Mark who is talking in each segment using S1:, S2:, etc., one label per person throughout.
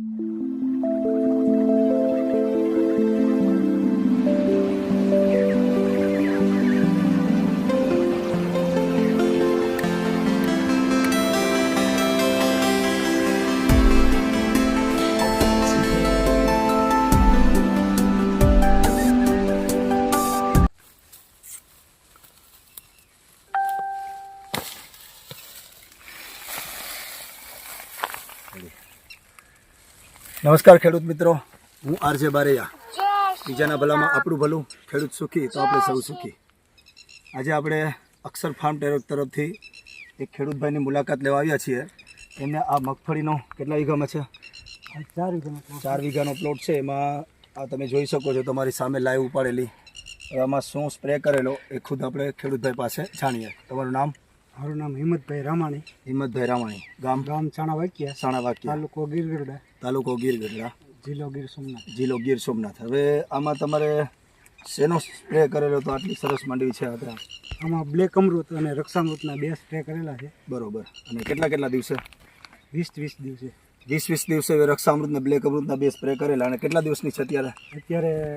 S1: Mm-hmm. નમસ્કાર ખેડૂત મિત્રો. હું આરજે બારૈયા. બીજાના ભલામાં આપણું ભલું ખેડૂત સુખી તો આપણે સૌ સુખી. આજે આપણે અક્ષર ફાર્મ ટેરોક તરફથી એક ખેડૂતભાઈની મુલાકાત લેવા આવ્યા છીએ. એમને આ મગફળીનો કેટલા વીઘામાં છે?
S2: ચાર વીઘાનો
S1: ચાર વીઘાનો પ્લોટ છે. એમાં આ તમે જોઈ શકો છો તમારી સામે લાઈવ ઉપાડેલી. હવે આમાં શું સ્પ્રે કરેલો એ ખુદ આપણે ખેડૂતભાઈ પાસે જાણીએ. તમારું નામ?
S2: મારું નામ હિંમતભાઈ રામાણી.
S1: હિંમતભાઈ રામાણી. ગામ?
S2: ગામ ચાણા ચાણાવાકિયા
S1: સાણા વાક્ય
S2: તાલુકો ગીરગઢડા.
S1: તાલુકો ગીર ગઢડા
S2: જિલ્લો ગીર સોમનાથ.
S1: જિલ્લો ગીર સોમનાથ. હવે આમાં તમારે શેનો સ્પ્રે કરેલો તો આટલી સરસ માંડવી છે આપણે.
S2: આમાં બ્લેક અમૃત અને રક્ષામૃતના બે સ્પ્રે કરેલા છે.
S1: બરોબર. અને કેટલા કેટલા દિવસે?
S2: વીસ વીસ દિવસે.
S1: વીસ વીસ દિવસે રક્ષામૃત ને બ્લેક અમૃતના બે સ્પ્રે કરેલા. અને કેટલા દિવસની છે અત્યારે?
S2: અત્યારે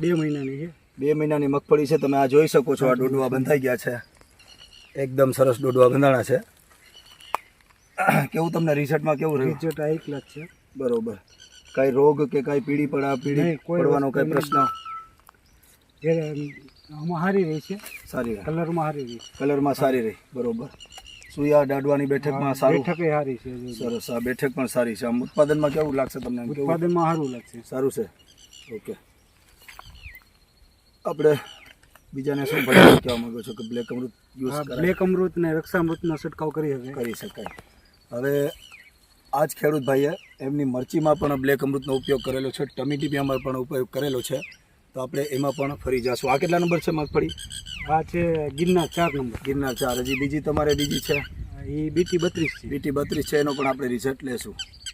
S2: બે મહિનાની છે.
S1: બે મહિનાની મગફળી છે. તમે આ જોઈ શકો છો. આ ડોડવા બંધાઈ ગયા છે. એકદમ સરસ દોડવા ગંધાણા છે. કેવું તમને રિઝલ્ટમાં કેવું રહ્યું?
S2: રિઝલ્ટ એક લાખ છે.
S1: બરોબર. કાંઈ રોગ કે કાંઈ પીડી
S2: પડા પીડી
S1: પડવાનો કાંઈ પ્રશ્ન?
S2: સારી રહી છે.
S1: સારી
S2: કલરમાં સારી રહી
S1: કલરમાં સારી રહી. બરોબર. સુયા દાડવાની બેઠકમાં સારું?
S2: બેઠક સારી છે
S1: સરસ આ બેઠક પણ સારી છે. આમ ઉત્પાદનમાં કેવું લાગશે તમને?
S2: ઉત્પાદનમાં સારું લાગશે.
S1: સારું છે. ઓકે. આપણે બીજાને શું ભલામણ કહેવા માંગો છો કે બ્લેક અમૃત યુઝ કરાય?
S2: બ્લેક અમૃત ને રક્ષામૃતનો છંટકાવ કરી શકે.
S1: કરી શકાય. હવે આ જ ખેડૂત ભાઈએ એમની મરચીમાં પણ બ્લેક અમૃતનો ઉપયોગ કરેલો છે ટમીટીપિયામાં પણ ઉપયોગ કરેલો છે. તો આપણે એમાં પણ ફરી જશું. આ કેટલા નંબર છે મગફળી?
S2: આ છે ગિરનાર ચાર નંબર.
S1: ગિરનાર ચાર. હજી બીજી તમારે બીજી છે?
S2: એ બીટી બત્રીસ છે.
S1: બીટી બત્રીસ છે એનો પણ આપણે રિઝલ્ટ લેશું.